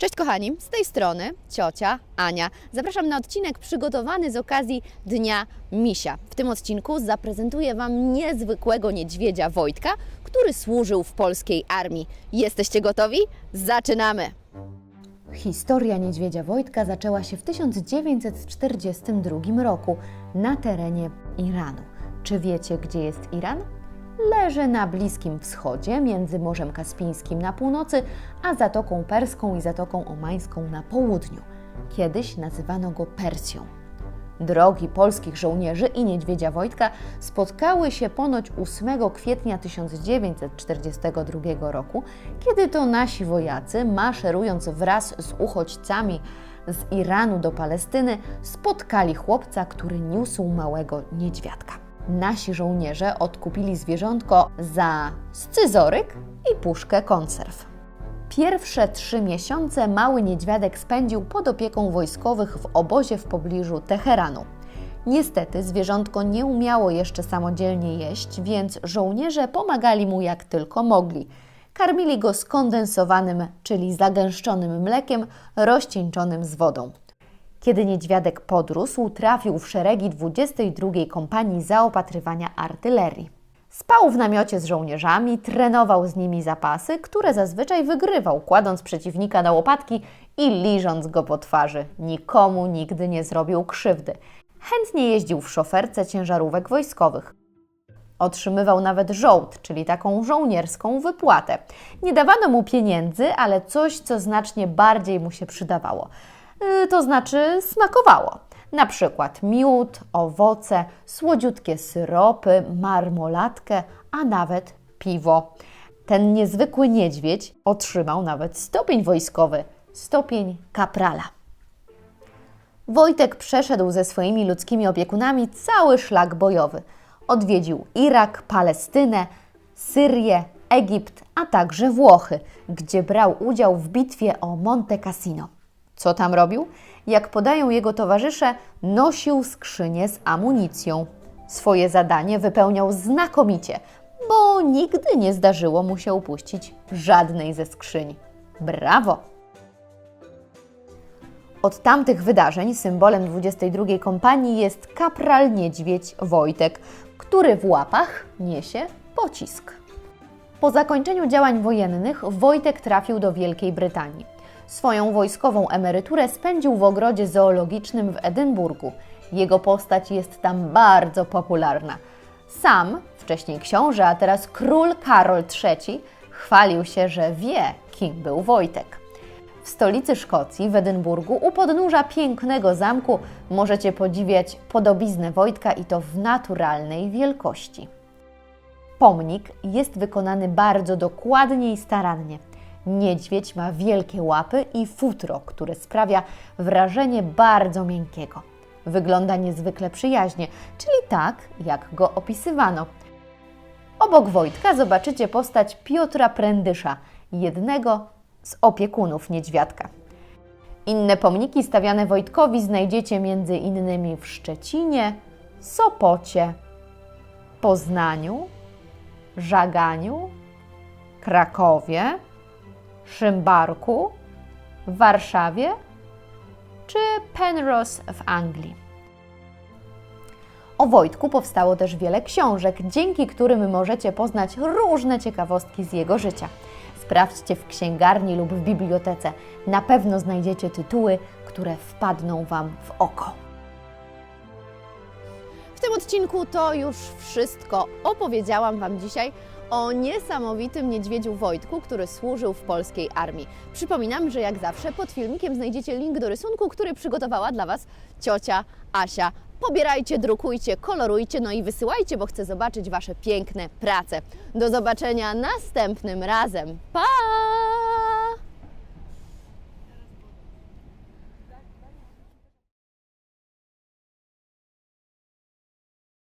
Cześć kochani, z tej strony ciocia Ania. Zapraszam na odcinek przygotowany z okazji Dnia Misia. W tym odcinku zaprezentuję Wam niezwykłego niedźwiedzia Wojtka, który służył w polskiej armii. Jesteście gotowi? Zaczynamy! Historia niedźwiedzia Wojtka zaczęła się w 1942 roku na terenie Iranu. Czy wiecie, gdzie jest Iran? Leży na Bliskim Wschodzie, między Morzem Kaspijskim na północy, a Zatoką Perską i Zatoką Omańską na południu. Kiedyś nazywano go Persją. Drogi polskich żołnierzy i niedźwiedzia Wojtka spotkały się ponoć 8 kwietnia 1942 roku, kiedy to nasi wojacy, maszerując wraz z uchodźcami z Iranu do Palestyny, spotkali chłopca, który niósł małego niedźwiadka. Nasi żołnierze odkupili zwierzątko za scyzoryk i puszkę konserw. Pierwsze trzy miesiące mały niedźwiadek spędził pod opieką wojskowych w obozie w pobliżu Teheranu. Niestety zwierzątko nie umiało jeszcze samodzielnie jeść, więc żołnierze pomagali mu jak tylko mogli. Karmili go skondensowanym, czyli zagęszczonym mlekiem rozcieńczonym z wodą. Kiedy niedźwiadek podrósł, trafił w szeregi 22 Kompanii Zaopatrywania Artylerii. Spał w namiocie z żołnierzami, trenował z nimi zapasy, które zazwyczaj wygrywał, kładąc przeciwnika na łopatki i liżąc go po twarzy. Nikomu nigdy nie zrobił krzywdy. Chętnie jeździł w szoferce ciężarówek wojskowych. Otrzymywał nawet żołd, czyli taką żołnierską wypłatę. Nie dawano mu pieniędzy, ale coś, co znacznie bardziej mu się przydawało. Yy, to znaczy smakowało. Na przykład miód, owoce, słodziutkie syropy, marmolatkę, a nawet piwo. Ten niezwykły niedźwiedź otrzymał nawet stopień wojskowy stopień kaprala. Wojtek przeszedł ze swoimi ludzkimi opiekunami cały szlak bojowy. Odwiedził Irak, Palestynę, Syrię, Egipt, a także Włochy, gdzie brał udział w bitwie o Monte Cassino. Co tam robił? Jak podają jego towarzysze, nosił skrzynię z amunicją. Swoje zadanie wypełniał znakomicie, bo nigdy nie zdarzyło mu się upuścić żadnej ze skrzyń. Brawo! Od tamtych wydarzeń symbolem 22 kompanii jest kapral niedźwiedź Wojtek, który w łapach niesie pocisk. Po zakończeniu działań wojennych Wojtek trafił do Wielkiej Brytanii. Swoją wojskową emeryturę spędził w ogrodzie zoologicznym w Edynburgu. Jego postać jest tam bardzo popularna. Sam, wcześniej książę, a teraz król Karol III, chwalił się, że wie, kim był Wojtek. W stolicy Szkocji, w Edynburgu, u podnóża pięknego zamku możecie podziwiać podobiznę Wojtka i to w naturalnej wielkości. Pomnik jest wykonany bardzo dokładnie i starannie. Niedźwiedź ma wielkie łapy i futro, które sprawia wrażenie bardzo miękkiego. Wygląda niezwykle przyjaźnie, czyli tak, jak go opisywano. Obok Wojtka zobaczycie postać Piotra Prędysza, jednego z opiekunów niedźwiadka. Inne pomniki stawiane Wojtkowi znajdziecie między innymi w Szczecinie, Sopocie, Poznaniu, Żaganiu, Krakowie, Szymbarku, w Warszawie czy Penrose w Anglii. O Wojtku powstało też wiele książek, dzięki którym możecie poznać różne ciekawostki z jego życia. Sprawdźcie w księgarni lub w bibliotece. Na pewno znajdziecie tytuły, które wpadną Wam w oko. W tym odcinku to już wszystko. Opowiedziałam Wam dzisiaj o niesamowitym niedźwiedziu Wojtku, który służył w polskiej armii. Przypominam, że jak zawsze pod filmikiem znajdziecie link do rysunku, który przygotowała dla Was ciocia Asia. Pobierajcie, drukujcie, kolorujcie, no i wysyłajcie, bo chcę zobaczyć Wasze piękne prace. Do zobaczenia następnym razem. Pa!